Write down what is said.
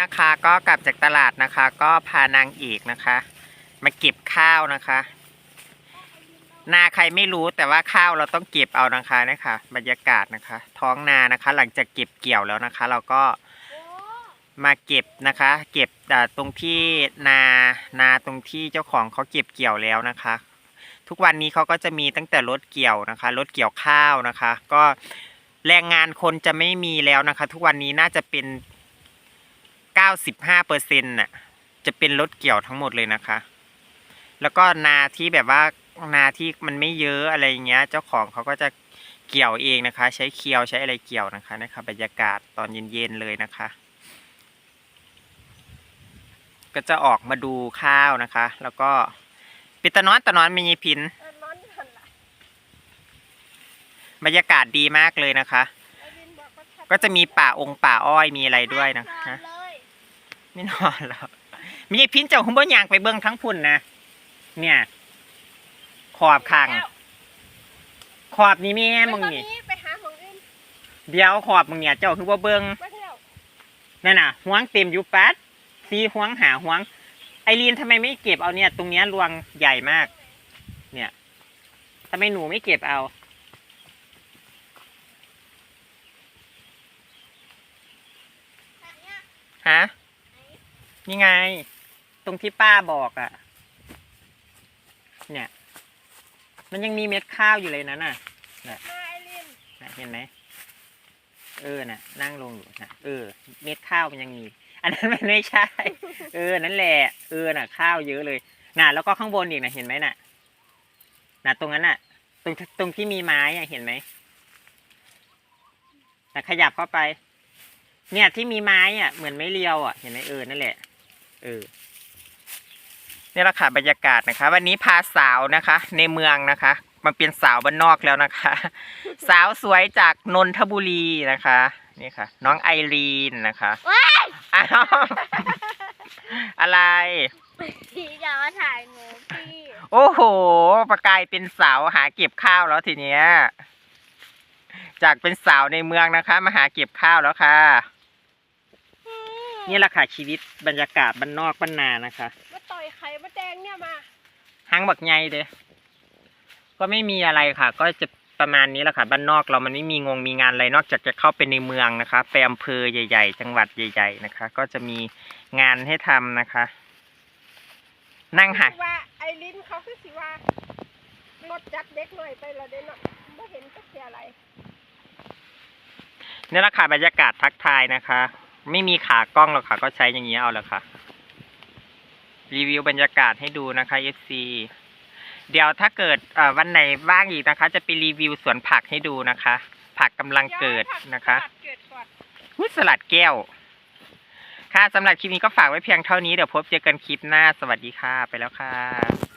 นะคะ ก็กลับจากตลาดนะคะ ก็พานางเอกนะคะ มาเก็บข้าวนะคะนาใครไม่รู้แต่ว่าข้าวเราต้องเก็บเอานะคะนะคะ บรรยากาศนะคะ ท้องนานะคะ หลังจากเก็บเกี่ยวแล้วนะคะ เราก็มาเก็บนะคะ เก็บอ่ตรงที่นานาตรงที่เจ้าของเขาเก็บเกี่ยวแล้วนะคะ ทุกวันนี้เขาก็จะมีตั้งแต่รถเกี่ยวนะคะรถเกี่ยวข้าวนะคะ ก็แรงงานคนจะไม่มีแล้วนะคะ ทุกวันนี้น่าจะเป็น 95เปอร์เซ็นต์น่ะ จะเป็นรถเกี่ยวทั้งหมดเลยนะคะ แล้วก็นาที่แบบว่านาที่มันไม่เยอะอะไรเงี้ย เจ้าของเขาก็จะเกี่ยวเองนะคะ ใช้เคียวใช้อะไรเกี่ยวนะคะนะคะบรรยากาศตอนเย็นๆเลยนะคะ ก็จะออกมาดูข้าวนะคะ แล้วก็ปิตะนอนตะนอนมีพินเออนบรรยากาศดีมากเลยนะคะ ก็จะมีป่าองค์ป่าอ้อยมีอะไรด้วยนะคะ ไม่นอนแล้วมีไอ้พินเจ้าหุ่นบ่ยางไปเบิ้งทั้งพุ่นนะเนี่ย ขอบข้างแล้วขอบนี่แม่มึงไปตอนนี่นี้ไปหาของอื่นเดี๋ยวขอบมึงเนี่ย เจ้าคือว่าเบิ้งมาเที่ยวนั่นน่ะหวงเต็มอยู่ปัดสีหวงหาหวง ไอรีนทำไมไม่เก็บเอาเนี่ย ตรงเนี้ยรวงใหญ่มาก เนี่ยทำไมหนูไม่เก็บเอาอันเนี้ยฮะ นี่ไง ตรงที่ป้าบอกอะ่ะ เนี่ย มันยังมีเม็ดข้าวอยู่เลยนะน่ะนะเห็นไหมเออน่ะ นั่งลงอยู่นะเออ เม็ดข้าวมันยังมี อันนั้นมันไม่ใช่ เออ นั่นแหละ เออน่ะ ข้าวเยอะเลยน่ะ แล้วก็ข้างบนอีกน่ะ เห็นไหมน่ะน่ะ ตรงนั้นน่ะ ตรงตรงที่มีไม้อะเห็นไหมน่ะขยับเข้าไป เนี่ยที่มีไม้อะเหมือนไม้เรียวอะเห็นไหมเออนั่นแหละ เออนี่แหละค่ะบรรยากาศนะคะ วันนี้พาสาวนะคะ ในเมืองนะคะมาเป็นสาวบ้านนอกแล้วนะคะ สาวสวยจากนนทบุรีนะคะนี่ค่ะ น้องไอรีนนะคะอ้าวอะไรพี่อย่ามาถ่ายหนูพี่โอ้โหประกายเป็นสาวหาเก็บข้าวแล้วทีเนี้ยจากเป็นสาวในเมืองนะคะ มาหาเก็บข้าวแล้วค่ะ นี่แหละค่ะชีวิตบรรยากาศบ้านนอกบ้านนานะคะมาต่อยไข่มาแดงเนี่ยมาหางบักใหญ่เด้ก็ไม่มีอะไรค่ะ ก็จะประมาณนี้แหละค่ะบ้านนอกเรามันไม่มีงงมีงานอะไรนอกจากจะเข้าไปในเมืองนะคะไปอำเภอใหญ่ ๆ จังหวัดใหญ่ ๆ นะคะ ก็จะมีงานให้ทำนะคะ นั่งหาว่าไอรินเขาคือสิว่ารถจักเด็กหน่อยไปและเด้เนาะไม่เห็นสักเทียอะไรนี่แหละค่ะบรรยากาศทักทายนะคะ ไม่มีขากล้องหรอกค่ะ ก็ใช้อย่างนี้เอาแหละค่ะ รีวิวบรรยากาศให้ดูนะคะ FC เดี๋ยวถ้าเกิดเอ่อวันไหนว่างอีกนะคะ จะไปรีวิวสวนผักให้ดูนะคะ ผักกำลังเกิดนะคะสลัดเกิดก่อนอุ๊ยสลัดแก้ว ค่ะสำหรับคลิปนี้ก็ฝากไว้เพียงเท่านี้เดี๋ยวพบเจอกันคลิปหน้า สวัสดีค่ะ ไปแล้วค่ะ